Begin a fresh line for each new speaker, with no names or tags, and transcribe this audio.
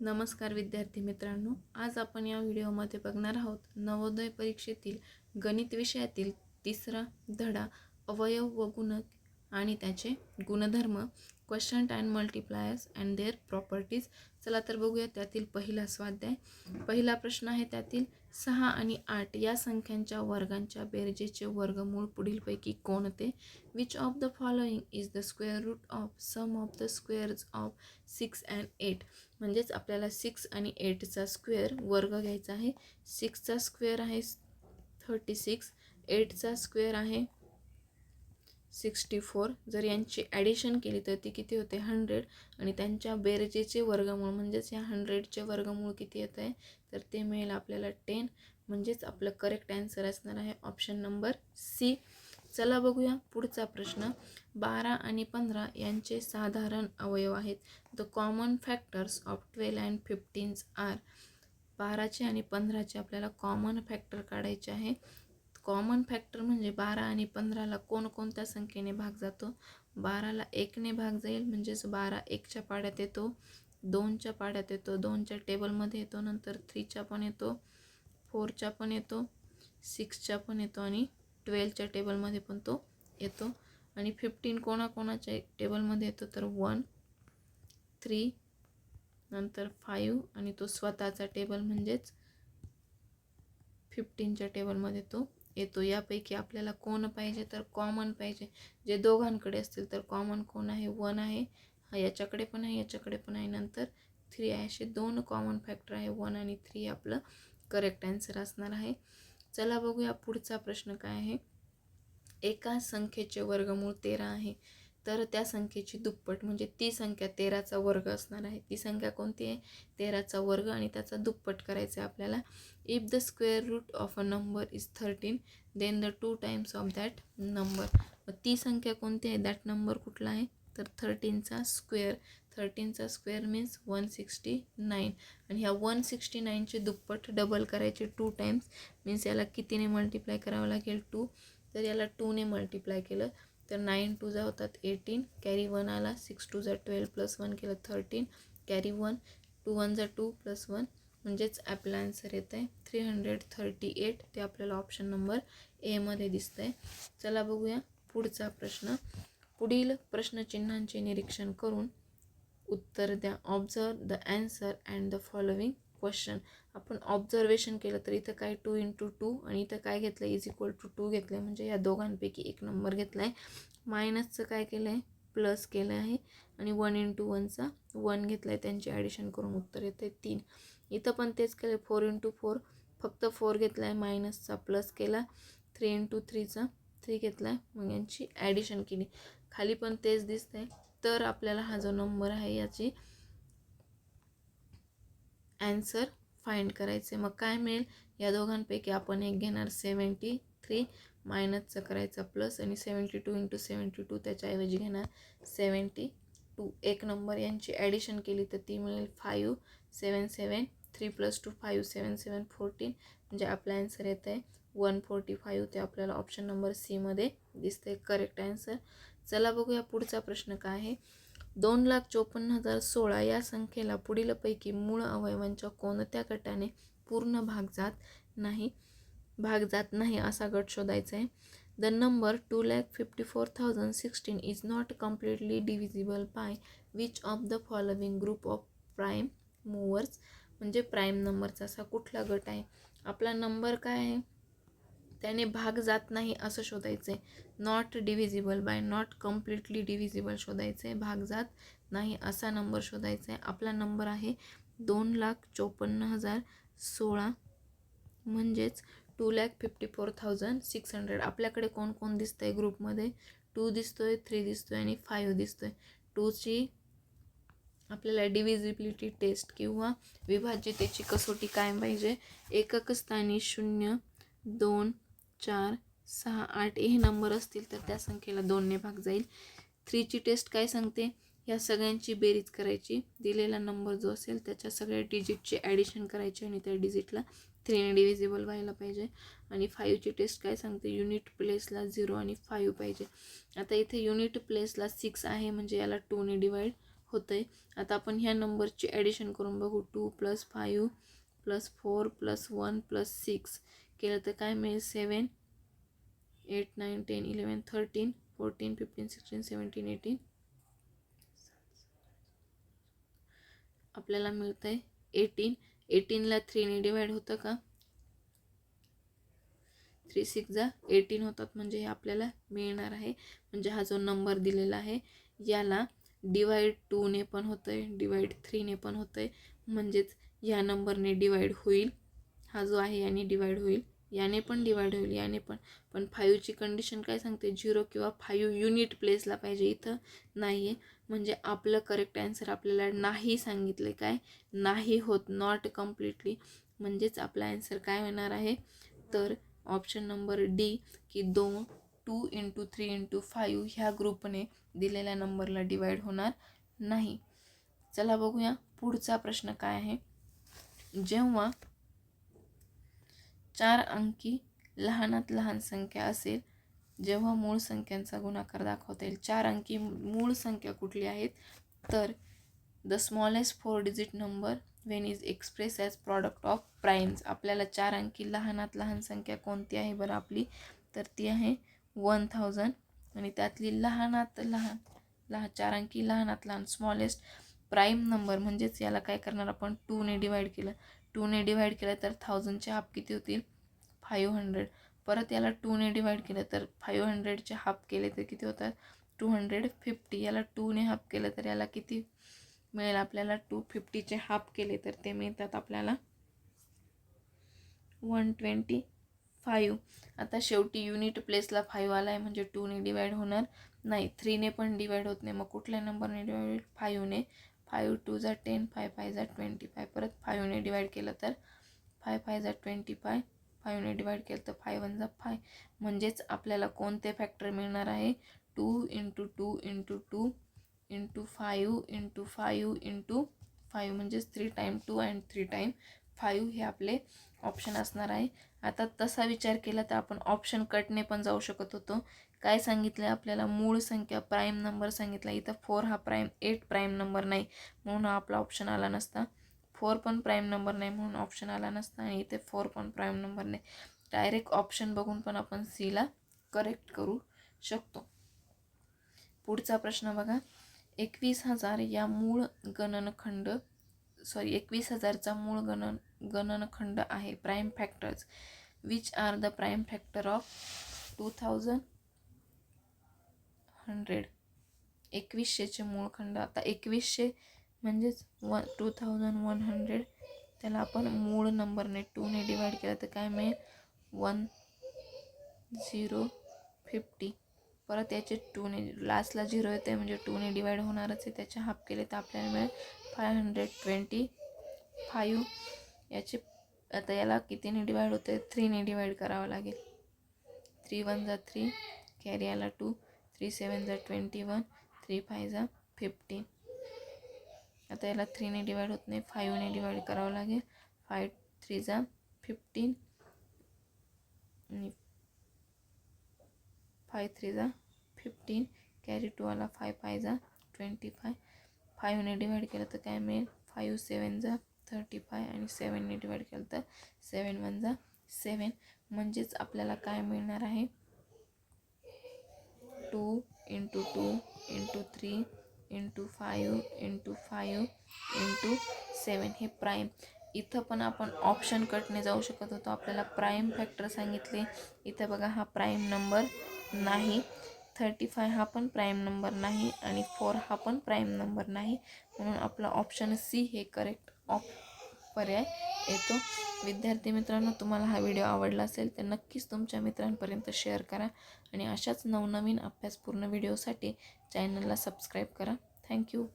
नमस्कार विद्यार्थी मित्रांनो आज आपण या व्हिडिओमध्ये बघणार आहोत नवोदय परीक्षेतील गणित विषयातील तिसरा धडा अवयव व गुणक आणि त्याचे गुणधर्म question and multipliers and their properties चला तर बघूया त्यातील पहिला स्वाध्याय. पहिला प्रश्न आहे त्यातील सहा आणि आठ या संख्यांच्या वर्गांच्या बेरजेचे वर्गमूळ पुढीलपैकी कोणते which of the following is the square root of sum of the squares of six and eight म्हणजेच आपल्याला सिक्स आणि एटचा स्क्वेअर वर्ग घ्यायचा आहे. सिक्सचा स्क्वेअर आहे थर्टी सिक्स एटचा स्क्वेअर आहे सिक्स्टी फोर. जर यांची ॲडिशन केली तर ती किती होते? हंड्रेड आणि त्यांच्या बेरजेचे वर्गमूळ म्हणजेच या हंड्रेडचे वर्गमूळ किती येत आहे तर ते मिळेल आपल्याला टेन म्हणजेच आपलं करेक्ट ॲन्सर असणार आहे ऑप्शन नंबर सी चला बघूया पुढचा प्रश्न. बारा आणि पंधरा यांचे साधारण अवयव आहेत. The common factors of twelve and fifteens are बाराचे आणि पंधराचे आपल्याला कॉमन फॅक्टर काढायचे आहे. कॉमन फॅक्टर म्हणजे बारा आणि पंधराला कोणकोणत्या संख्येने भाग जातो? बाराला एकने भाग जाईल म्हणजेच बारा एकच्या पाड्यात येतो दोनच्या पाड्यात येतो दोनच्या टेबलमध्ये येतो नंतर थ्रीच्या पण येतो फोरच्या पण येतो सिक्सच्या पण येतो आणि ट्वेल्वच्या टेबलमध्ये पण तो येतो. आणि फिफ्टीन कोणाकोणाच्या टेबलमध्ये येतो? तर वन थ्री नंतर फाईव्ह आणि तो स्वतःचा टेबल म्हणजेच फिफ्टीनच्या टेबलमध्ये तो येतो. यापैकी आपल्याला कोण पाहिजे तर कॉमन पाहिजे. जे दोघांकडे असतील तर कॉमन कोण आहे? वन आहे. हा याच्याकडे पण आहे याच्याकडे पण आहे. नंतर थ्री आहे. असे दोन कॉमन फॅक्टर आहे. वन आणि थ्री आपलं करेक्ट आन्सर असणार आहे. चला बघूया पुढचा प्रश्न काय आहे. एका संख्येचे वर्गमूळ तेरा आहे. तर त्या संख्येची दुप्पट म्हणजे ती संख्या तेराचा वर्ग असणार आहे. ती संख्या कोणती आहे? तेराचा वर्ग आणि त्याचा दुप्पट करायचा आहे आपल्याला. If the square root of a number is thirteen then the two times of that number ती संख्या कोणती आहे? दॅट नंबर कुठला आहे? तर थर्टीनचा square थर्टीनचा square means one sixty nine आणि ह्या वन सिक्स्टी नाईनचे दुप्पट डबल करायचे टू टाईम्स मीन्स याला कितीने मल्टिप्लाय करावं लागेल? टू तर याला टूने मल्टिप्लाय केलं. तर नाईन टू जा होतात एटीन कॅरी वन आला सिक्स टू जा ट्वेल्व प्लस वन केलं thirteen carry one two one जा टू प्लस वन म्हणजेच ॲपला आन्सर येतं आहे थ्री हंड्रेड थर्टी एट ते आपल्याला ऑप्शन नंबर एमध्ये दिसतं आहे चला बघूया पुढचा प्रश्न. पुढील प्रश्नचिन्हांचे निरीक्षण करून उत्तर द्या. Observe the answer and the following question आपण ऑब्झर्वेशन केलं तर इथं काय टू इंटू टू आणि इथं काय घेतलं इज इक्वल टू टू घेतलं आहे म्हणजे या दोघांपैकी एक नंबर घेतला आहे मायनसचं काय केलं आहे प्लस केलं आहे. आणि वन इंटू वनचा वन घेतला आहे त्यांची ॲडिशन करून उत्तर येतं आहे तीन. इथं पण तेच केलं आहे फोर इंटू फोर फक्त फोर घेतला आहे मायनसचा प्लस केला. थ्री इंटू थ्रीचा थ्री घेतला आहे मग यांची ॲडिशन केली. खाली पण तेच दिसतं आहे तर आपल्याला हा जो नंबर आहे याची ॲन्सर फाइंड करायचे. मग काय मिळेल? या दोघांपैकी आपण एक घेणार सेवन्टी थ्री मायनसचं करायचं प्लस आणि seventy two into seventy two त्याच्याऐवजी घेणार सेवन्टी टू एक नंबर यांची ॲडिशन केली तर ती मिळेल five seven seven three plus two five seven seven fourteen म्हणजे आपला ॲन्सर येतं आहे वन फोर्टी फाईव्ह ते आपल्याला ऑप्शन नंबर सीमध्ये दिसतं आहे करेक्ट ॲन्सर चला बघूया पुढचा प्रश्न काय आहे. दोन लाख चोपन्न हजार सोळा या संख्येला पुढीलपैकी मूळ अवयवांच्या कोणत्या गटाने पूर्ण भाग जात नाही? भाग जात नाही असा गट शोधायचा आहे. The number two lakh fifty four thousand sixteen is not completely divisible by which of the following group of prime numbers म्हणजे प्राईम नंबरचा असा कुठला गट आहे? आपला नंबर काय आहे? त्याने भाग जात नाही असं शोधायचं. आहे not divisible by not completely divisible शोधायचं. आहे भाग जात नाही असा नंबर शोधायचा. आहे आपला नंबर आहे दोन लाख चोपन्न हजार सोळा. म्हणजेच two lakh fifty four thousand six hundred आपल्याकडे कोण कोण दिसतं आहे ग्रुपमध्ये? टू दिसतो आहे थ्री दिसतो आहे आणि फाईव्ह दिसतो आहे टूची आपल्याला डिव्हिजिबिलिटी टेस्ट किंवा विभाज्यतेची कसोटी काय पाहिजे? एकक स्थानी शून्य दोन चार सहा आठ हे नंबर असतील तर त्या संख्येला दोनने भाग जाईल. थ्रीची टेस्ट काय सांगते? या सगळ्यांची बेरीज करायची. दिलेला नंबर जो असेल त्याच्या सगळ्या डिजिटची ॲडिशन करायची आणि त्या डिजिटला थ्रीने डिव्हिजिबल व्हायला पाहिजे. आणि फाईव्हची टेस्ट काय सांगते? युनिट प्लेसला झिरो आणि फाईव्ह पाहिजे. आता इथे युनिट प्लेसला सिक्स आहे म्हणजे याला टूने डिवाईड होतं आहे आता आपण ह्या नंबरची ॲडिशन करून बघू. Two plus five plus four plus one plus six केलं तर काय मिळेल? Seven eight nine ten eleven thirteen fourteen fifteen sixteen seventeen eighteen आपल्याला मिळतं आहे एटीन एटीनला थ्रीने डिवाईड होतं का? थ्री सिक्स जा. एटीन होतात म्हणजे हे आपल्याला मिळणार आहे. म्हणजे हा जो नंबर दिलेला आहे याला डिवाईड टूने पण होतं आहे डिवाईड थ्रीने पण होतं आहे म्हणजेच या नंबरने डिवाईड होईल. हा जो आहे याने डिवाईड होईल. याने पण डिवाईड होईल याने पण. पण फाईव्हची कंडिशन काय सांगते? झिरो किंवा फाईव्ह युनिट प्लेसला पाहिजे इथं नाही आहे म्हणजे आपलं करेक्ट ॲन्सर आपल्याला नाही सांगितलं काय? नाही होत नॉट कम्प्लिटली म्हणजेच आपला ॲन्सर काय होणार आहे? तर ऑप्शन नंबर डी की दोन two into three into five ह्या ग्रुपने दिलेल्या नंबरला डिवाईड होणार नाही. चला बघूया पुढचा प्रश्न काय आहे. जेव्हा चार अंकी लहानात लहान संख्या असेल जेव्हा मूळ संख्यांचा गुणाकार दाखवता येईल. चार अंकी मूळ संख्या कुठली आहेत? तर the smallest four digit number when is express as product of primes आपल्याला चार अंकी लहानात लहान संख्या कोणती आहे बरं आपली? तर ती आहे वन थाउजंड आणि त्यातली लहानात लहान लहान चार अंकी लहानात लहान स्मॉलेस्ट प्राईम नंबर म्हणजेच याला काय करणार आपण? टूने डिवाईड केलं. टूने डिवाईड केलं तर थाउजंडचे हाफ किती होतील? फाईव्ह हंड्रेड परत याला टूने डिवाईड केलं तर फाईव्ह हंड्रेडचे हाफ केले तर किती होतात? टू हंड्रेड फिफ्टी याला टूने हाफ केलं तर याला किती मिळेल? आपल्याला टू फिफ्टीचे हाफ केले तर ते मिळतात आपल्याला वन ट्वेंटी फाईव्ह आता शेवटी युनिट प्लेसला फाईव्ह आला आहे म्हणजे टूने डिवाईड होणार नाही. थ्रीने पण डिवाईड होत नाही. मग कुठल्या नंबरने डिवाईड होईल? फाईव्हने फायू टू जा टेन फाय फाय जा ट्वेंटी फाय परत फायूने डिवाईड केलं तर फाय फाय जा ट्वेंटी फाय फायूने डिवाईड केलं तर फाय वन जा फाय. म्हणजेच आपल्याला कोणते फॅक्टर मिळणार आहे? Two into two into two into five into five into five म्हणजेच three time two and three time five हे आपले ऑप्शन असणार आहे. आता तसा विचार केला तर आपण ऑप्शन कटने पण जाऊ शकत होतो. काय सांगितलं आपल्याला? मूळ संख्या प्राईम नंबर सांगितला. इथं फोर हा प्राईम एट प्राईम नंबर नाही म्हणून हा आपला ऑप्शन आला नसता. फोर पण प्राईम नंबर नाही म्हणून ऑप्शन आला नसता आणि इथे फोर पण प्राईम नंबर नाही. डायरेक्ट ऑप्शन बघून पण आपण सीला करेक्ट करू शकतो. पुढचा प्रश्न बघा. एकवीस हजार या मूळ गणनखंड सॉरी एकवीस हजारचा मूळ गणन गणनखंड आहे. Prime factors which are the prime factor of two thousand hundred एकवीसशेचे मूळ खंड. आता एकवीसशे म्हणजेच one two thousand one hundred त्याला आपण मूळ नंबरने टूने डिवाईड केलं तर काय मिळेल? वन झिरो फिफ्टी परत याचे टूने लास्टला झिरो येते म्हणजे टूने डिवाईड होणारच आहे. त्याचे हाफ केले तर आपल्याला मिळेल फाय हंड्रेड ट्वेंटी फाईव्ह याची आता याला कितीने डिवाईड होते थ्रीने डिवाईड करावं लागेल. थ्री वन जा थ्री कॅरी आला टू थ्री सेवन जा ट्वेंटी वन थ्री फाय जा फिफ्टीन. आता याला थ्रीने डिवाईड होत नाही फाईव्हने डिवाईड करावं लागेल. फाय थ्री जा फिफ्टीन आणि फाय थ्री जा फिफ्टीन. कॅरी टू आला फाय फाय जा ट्वेंटी फाय. फाईव्हने डिवाईड केलं तर काय मिळेल? फाईव्ह सेवन जा थर्टी फाय आणि सेवनने डिवाईड केलं तर सेवन वन जा सेवन म्हणजेच आपल्याला काय मिळणार आहे? Two into two into three into five into five into seven हे प्राईम इथं पण आपण ऑप्शन कटने जाऊ शकत होतो. आपल्याला प्राईम फॅक्टर सांगितले. इथं बघा हा प्राईम नंबर नाही. थर्टी फाय हा पण प्राईम नंबर नाही. आणि फोर हा पण प्राईम नंबर नाही. म्हणून आपला ऑप्शन सी हे करेक्ट ऑप पर्याय येतो. विद्यार्थी मित्रांनो तुम्हाला हा व्हिडिओ आवडला असेल तर नक्कीच तुमच्या मित्रांपर्यंत शेअर करा आणि अशाच नवनवीन अभ्यासपूर्ण व्हिडिओसाठी चॅनलला सबस्क्राईब करा. थँक्यू